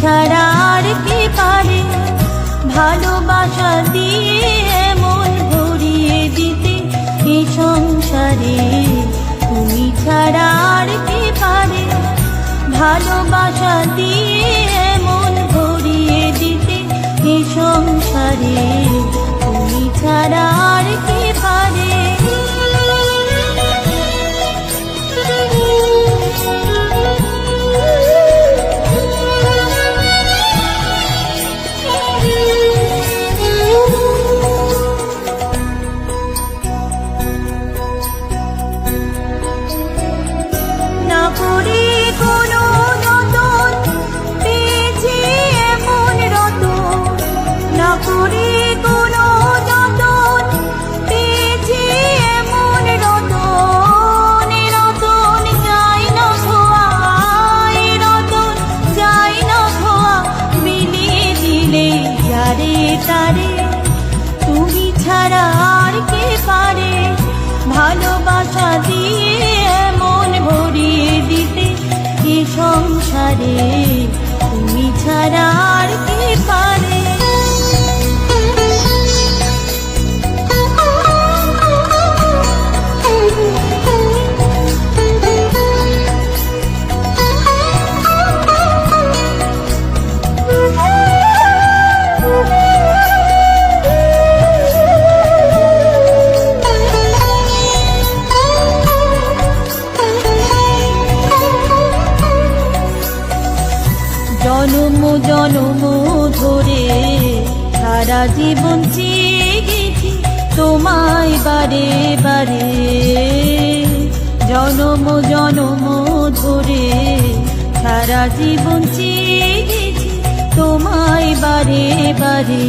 ছাড়া আর কে পারে? ভালোবাসা ভালোবাসা দিয়ে জনম ধরে সারা জীবন গেছি তোমায় বারে বারে। জনম জনম ধরে সারা জীবন গেছি তোমায় বারে বারে।